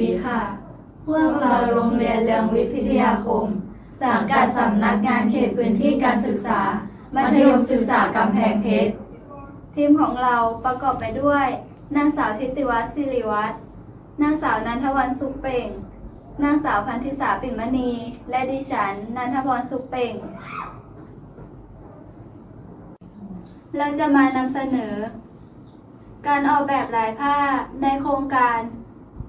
ดีค่ะ พวกเราโรงเรียนเรืองวิทย์พิทยาคม สังกัดสำนักงานเขตพื้นที่การศึกษา มัธยมศึกษากำแพงเพชร ทีมของเราประกอบไปด้วย นางสาวทิติวัฒน์สิริวัฒน์ นางสาวนันทวันสุขเป่ง นางสาวพันธิสาปิ่นมณี และดิฉัน นันทพรสุขเป่ง เราจะมานำเสนอ การออกแบบลายผ้าในโครงการ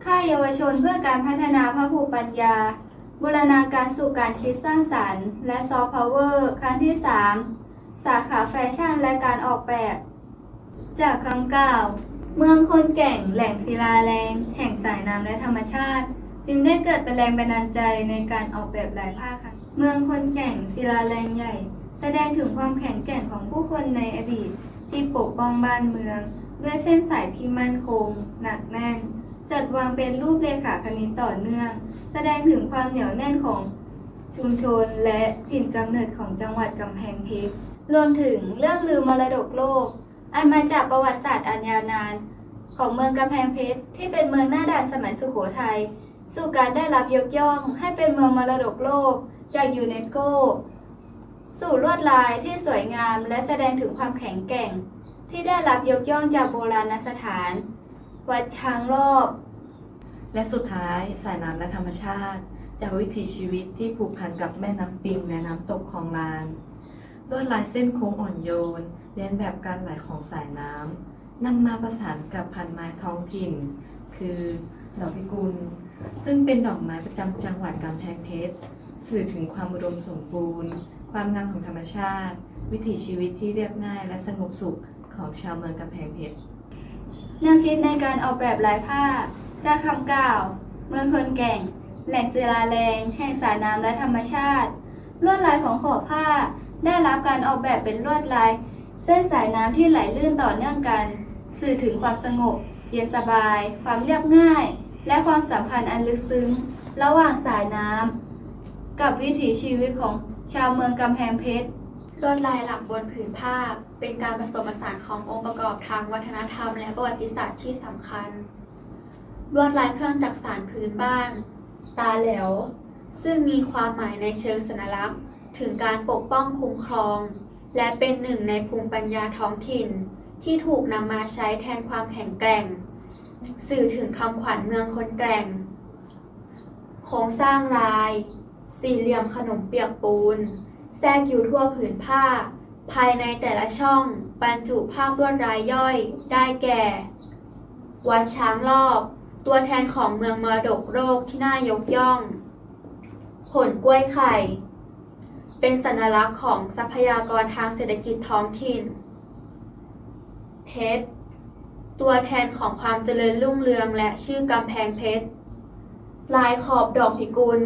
ค่ายเยาวชนเพื่อการพัฒนาพระภูปัญญา บูรณาการสู่การคิดสร้างสรรค์ และซอฟต์พาวเวอร์ครั้งที่ 3 สาขาแฟชั่นและการออกแบบ จากคำกล่าว เมืองคนแก่งแหล่งศิลาแรง แห่งสายน้ำและธรรมชาติ จึงได้เกิดเป็นแรงบันดาลใจในการออกแบบลายผ้าค่ะเมืองคนแก่งศิลาแรงใหญ่ แสดงถึงความแข็งแกร่งของผู้คนในอดีต ที่ปกป้องบ้านเมือง ด้วยเส้นสายที่มั่นคง หนักแน่น จัดวางเป็นรูปเรขาคณิตต่อเนื่อง แสดงถึงความเหนียวแน่นของชุมชนและถิ่นกำเนิดของจังหวัดกำแพงเพชรรวมถึงเรื่องลือมรดกโลก อันมาจากประวัติศาสตร์อันยาวนาน ของเมืองกำแพงเพชรที่เป็นเมืองหน้าด่านสมัยสุโขทัยสู่การได้รับยกย่องให้เป็นเมืองมรดกโลก จากยูเนสโก สู่ลวดลายที่สวยงามและแสดงถึงความแข็งแกร่ง ที่ได้รับยกย่องจากโบราณสถาน วัดช้างรอบ และสุดท้ายสายน้ำและธรรมชาติ จากวิถีชีวิตที่ผูกพันกับแม่น้ำปิงและน้ำตกคลองลานลวดลายเส้นโค้งอ่อนโยนเลียนแบบการไหลของสายน้ำนำมาประสานกับพันไม้ท้องถิ่น คือดอกพิกุล ซึ่งเป็นดอกไม้ประจำจังหวัดกำแพงเพชรสื่อถึงความอุดมสมบูรณ์ ความงามของธรรมชาติ วิถีชีวิตที่เรียบง่ายและสงบสุขของชาวเมืองกำแพงเพชร แนวคิดในการออกแบบลายผ้า จากคำกล่าว เมืองคนแก่ง แหล่งศิลาแรง แห่งสายน้ำและธรรมชาติ ลวดลายของขอบผ้า ได้รับการออกแบบเป็นลวดลาย เส้นสายน้ำที่ไหลลื่นต่อเนื่องกัน สื่อถึงความสงบ เย็นสบาย ความเรียบง่าย และความสัมพันธ์อันลึกซึ้ง ระหว่างสายน้ำกับวิถีชีวิตของชาวเมืองกำแพงเพชร ลวดลายหลักบนผืนผ้า เป็นการผสมผสานขององค์ประกอบทางวัฒนธรรม และประวัติศาสตร์ที่สำคัญ ลวดลายเครื่องจักสานพื้นบ้าน ตาแหลว ซึ่งมีความหมายในเชิงสัญลักษณ์ ถึงการปกป้องคุ้มครอง และเป็นหนึ่งในภูมิปัญญาท้องถิ่น ที่ถูกนำมาใช้แทนความแข็งแกร่ง สื่อถึงคำขวัญเมืองคนแกร่ง โครงสร้างลาย สี่เหลี่ยมขนมเปียกปูน แทรกอยู่ทั่วผืนผ้า ภายในแต่ละช่องบรรจุภาพลวดลายย่อย ได้แก่ วัดช้างรอบ ตัวแทนของเมืองมรดกโลกที่น่ายกย่อง ผลกล้วยไข่ เป็นสัญลักษณ์ของทรัพยากรทางเศรษฐกิจท้องถิ่น เพชร ตัวแทนของความเจริญรุ่งเรืองและชื่อกำแพงเพชร ลายขอบดอกพิกุล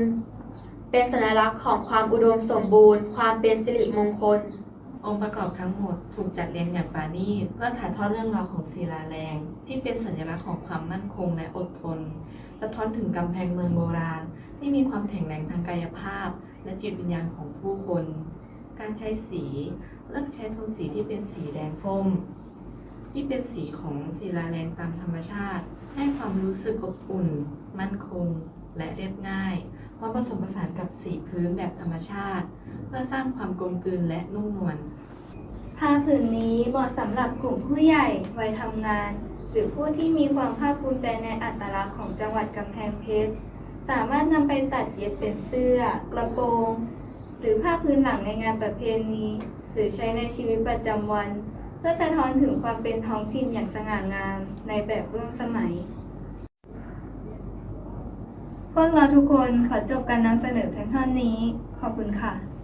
เป็นสัญลักษณ์ของความอุดมสมบูรณ์ ความเป็นสิริมงคล องค์ประกอบทั้งหมดถูกจัดเรียงอย่างปราณีตเพื่อถ่ายทอดเรื่องราวของศิลาแรง ที่เป็นสัญลักษณ์ของความมั่นคงและอดทน สะท้อนถึงกำแพงเมืองโบราณ ที่มีความแข็งแรงทางกายภาพ และจิตวิญญาณของผู้คน การใช้สีเลือกใช้โทนสีที่เป็นสีแดงส้ม ที่เป็นสีของศิลาแรงตามธรรมชาติ ให้ความรู้สึกอบอุ่น มั่นคง และเรียบง่าย เพร้อมผสมผสานกับสีพื้นแบบธรรมชาติ เพื่อสร้างความกลมกลืนและนุ่มนวลผ้าผืนนี้เหมาะสำหรับกลุ่มผู้ใหญ่วัยทำงาน หรือผู้ที่มีความภาคภูมิใจในอัตลักษณ์ของจังหวัดกำแพงเพชร สามารถนำไปตัดเย็บเป็นเสื้อ กระโปรง หรือผ้าพื้นหลังในงานประเพณี หรือใช้ในชีวิตประจำวัน เพื่อสะท้อนถึงความเป็นท้องถิ่นอย่างสง่างามในแบบร่วมสมัย พวกเราทุกคนขอจบการนำเสนอเพียงเท่านี้ ขอบคุณค่ะ